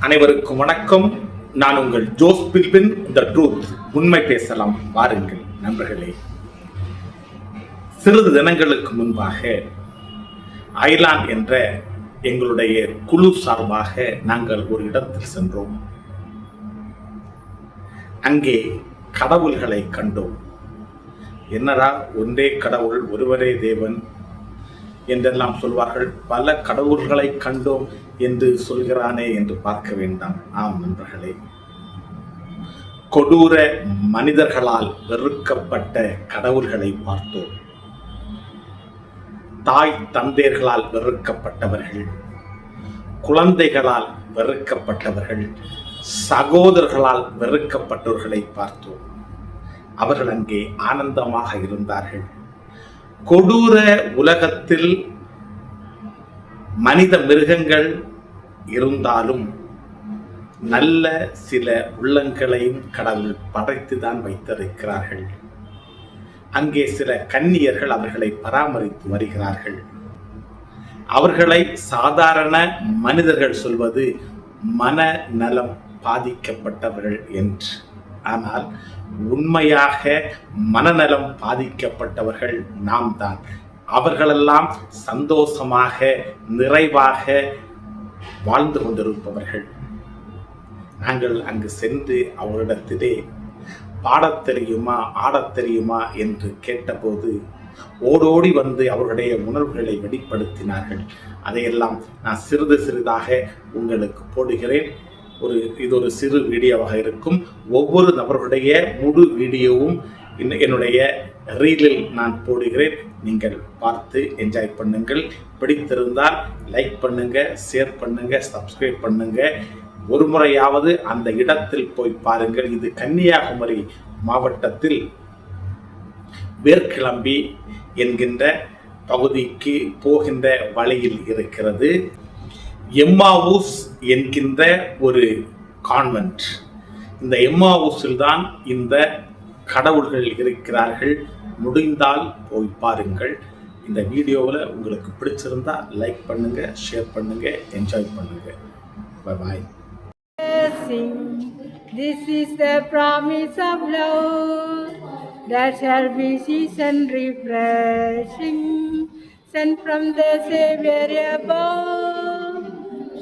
அனைவருக்கும் வணக்கம். நான் உங்கள் ஜோஸ் பில்பின். த ட்ரூத் உண்மை பேசலாம். வாருங்கள் நண்பர்களே. சிறிது தினங்களுக்கு முன்பாக ஐலாண்ட் என்ற எங்களுடைய குழு சார்பாக நாங்கள் ஒரு இடத்தில் சென்றோம். அங்கே கடவுள்களை கண்டோம். என்னடா ஒன்றே கடவுள் ஒருவரே தேவன் என்றெல்லாம் சொல்வார்கள். பல கடவுள்களை கண்டோம் என்று சொல்கிறானே என்று பார்க்க வேண்டாம். ஆம் நண்பர்களே. கொடூர மனிதர்களால் வெறுக்கப்பட்ட கடவுள்களை பார்த்தோம். தாய் தந்தையர்களால் வெறுக்கப்பட்டவர்கள் குழந்தைகளால் வெறுக்கப்பட்டவர்கள் சகோதரர்களால் வெறுக்கப்பட்டவர்களை பார்த்தோம். அவர்கள் அங்கே ஆனந்தமாக இருந்தார்கள். கொடூர உலகத்தில் மனித மிருகங்கள் இருந்தாலும் நல்ல சில உள்ளங்களையும் கடவுள் படைத்துதான் வைத்திருக்கிறார்கள். அங்கே சில கன்னியர்கள் அவர்களை பராமரித்து வருகிறார்கள். அவர்களை சாதாரண மனிதர்கள் சொல்வது மன நலம் பாதிக்கப்பட்டவர்கள் என்று. ஆனால் உண்மையாக மனநலம் பாதிக்கப்பட்டவர்கள் நாம் தான் அவர்களெல்லாம் சந்தோஷமாக நிறைவாக வாழ்ந்து கொண்டிருப்பவர்கள். நாங்கள் அங்கு சென்று அவரிடத்திலே பாடத் தெரியுமா ஆடத் தெரியுமா என்று கேட்டபோது ஓடோடி வந்து அவர்களுடைய உணர்வுகளை வெளிப்படுத்தினார்கள். அதையெல்லாம் நான் சிறிது சிறிதாக உங்களுக்கு போடுகிறேன். ஒரு இது ஒரு சிறு வீடியோவாக இருக்கும். ஒவ்வொரு நபர்களுடைய முழு வீடியோவும் என்னுடைய ரீலில் நான் போடுகிறேன். நீங்கள் பார்த்து என்ஜாய் பண்ணுங்கள். பிடித்திருந்தால் லைக் பண்ணுங்க ஷேர் பண்ணுங்க சப்ஸ்கிரைப் பண்ணுங்க. ஒரு முறையாவது அந்த இடத்தில் போய் பாருங்கள். இது கன்னியாகுமரி மாவட்டத்தில் வேர்க்கிளம்பி என்கின்ற பகுதிக்கு போகின்ற வழியில் இருக்கிறது. எம்மாவூஸ் என்கின்ற ஒரு கான்வென்ட் இந்த எம்மாவூஸில் தான் இந்த கடவுள்கள் இருக்கிறார்கள். முடிந்தால் போய் பாருங்கள். இந்த வீடியோவில் உங்களுக்கு பிடிச்சிருந்தா லைக் பண்ணுங்க ஷேர் பண்ணுங்க என்ஜாய் பண்ணுங்க. பாய் blessing. This is the promise of love that shall be season refreshing, sent from the Savior above.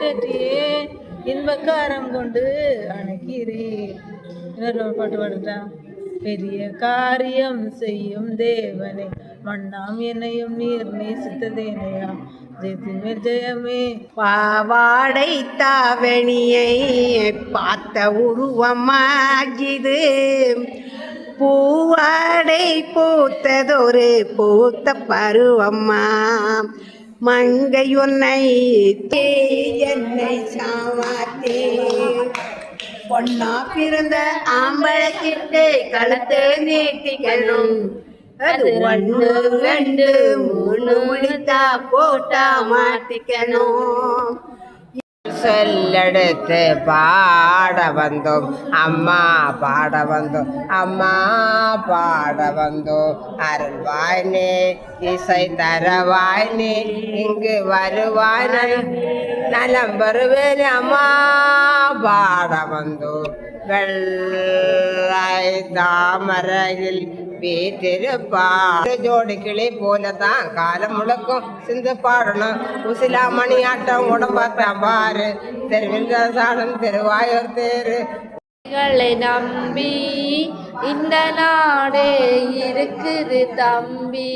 தேற்றியே இன்பக்காரம் கொண்டு அணைக்கிறேன் இன்னொரு பாட்டு பாடுட்டா பெரிய காரியம் செய்யும் தேவனே மண்ணாம் என்னையும் நீர் நேசித்ததேனையா? ஜெயத்தின் ஜெயமே. பாவாடை தாவணியை பார்த்த உருவமாகிது. பூவாடை பூத்ததொரு பூத்த பருவம்மா. மங்கை உன்னை தே என்னை சாவாத்தே பொண்ணா பிறந்த ஆம்பளக்கிட்டே களத்தை நீட்டிக்கணும். அது ஒன்று ரெண்டு மூணு முடித்தா போட்டா மாட்டிக்கணும். சொல்லெடுத்து பாட வந்தோம். அம்மா பாட வந்தோம். அம்மா பாட வந்தோம். அருள்வாய்னே இசை தரவாய்னே இங்கு வருவாய் நலம் நலம் வருவேன். அம்மா பாட வந்தோம். வெள்ளை தாமரையில் வீட்டிருப்பார் ஜோடி கிளி போலதான் காலம் முழக்கும். சிந்து பாடணும். உசிலா மணியாட்டம் உடம்பாட்டம் பாரு. தெருவில் சாடம் தெருவாயூர் தேரு. நம்பி இந்த நாடே இருக்குது தம்பி.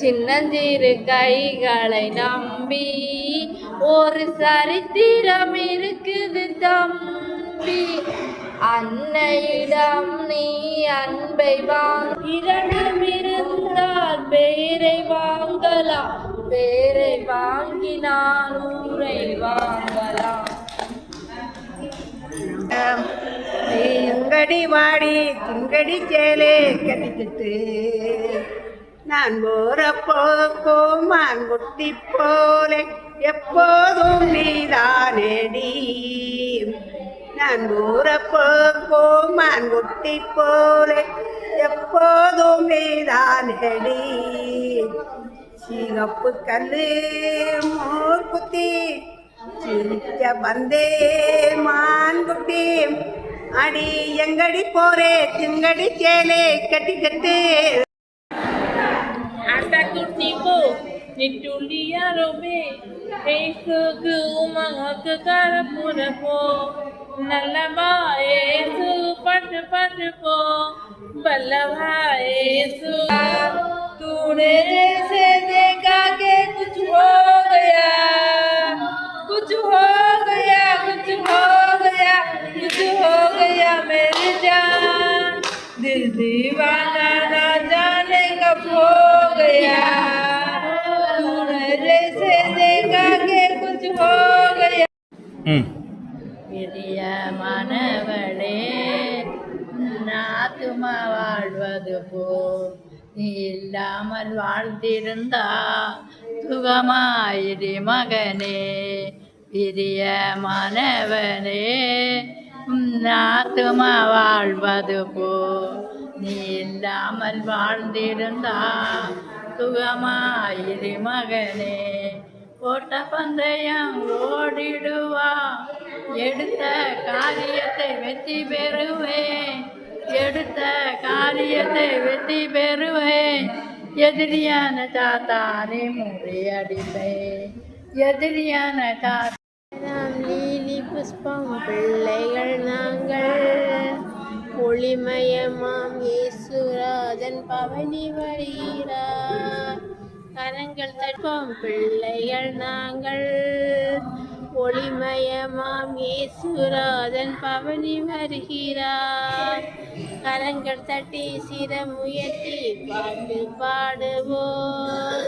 சின்னஞ்சிறு கைகளை நம்பி ஒரு சரித்திரம் இருக்குது. அன்னையிடம் நீ அன்பை வாங்க இரண்டும் இருந்தால் பேரை வாங்கலாம். பேரை வாங்கினால் ஊரை வாங்கலாம். எங்கடி வாடி? திங்கடி சேலே கட்டிக்கிட்டு. நான் போறப்போ கோமான் குட்டி போலே எப்போதும் நீதானேடி. நான் போறப்போ கோமான் குட்டி போலே. எப்போதும் ஹெடி. சிகப்பு கல்லு மோர் குத்தி. சிரிக்க வந்தே மான்குட்டி அடி எங்கடி போரே திங்கடி சேலே கட்டி கட்டு. nitulia robe, eso que uma que cara pura po, pat pat po, balava eso. तूने से देखा के कुछ हो गया कुछ हो गया कुछ हो गया कुछ हो गया मेरी जान। दिल दीवाना ना जाने कब हो गया। तूने जैसे देखा के कुछ हो गया। ம் பிரியமானவளே நாத்துமா வாழ்வது போ. நீ இல்லாமல் வாழ்ந்திருந்தா சுகமாயிரி மகனே பிரியமானவனே உம் நாத்துமா வாழ்வது போ. நீ இல்லாமல் வாழ்ந்திருந்தா சுகமாயிரி மகனே ஓட்ட பந்தயம் ஓடிடுவா. எடுத்த காரியத்தை வெற்றி பெறுவேன். எடுத்த காரியத்தை வெற்றி பெறுவேன். எதிரியான தாத்தானை முறையடிப்பேன். எதிரியான தாத்தாம் லீலி புஷ்பம் பிள்ளைகள் நாங்கள். ஒளிமயமாம் இயேசுராஜன் பவனி வருகிறார் கரங்கள் தட்பம் பிள்ளைகள் நாங்கள். ஒளிமயமாம் இயேசுராஜன் பவனி வருகிறார். கரங்கள் தட்டி சிரம் உயர்த்தி பாட்டு பாடுவோம்.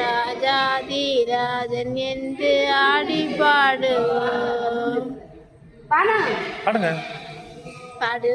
ராஜாதி ராஜன் என்று ஆடி பாடுவோம். பாடுங்க. பாடு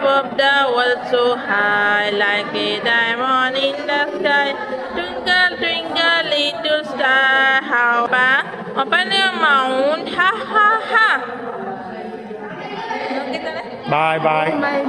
tribe of the world so high, like a diamond in the sky. Twinkle, twinkle, little star, how about open your mouth, ha ha ha. Bye bye. bye.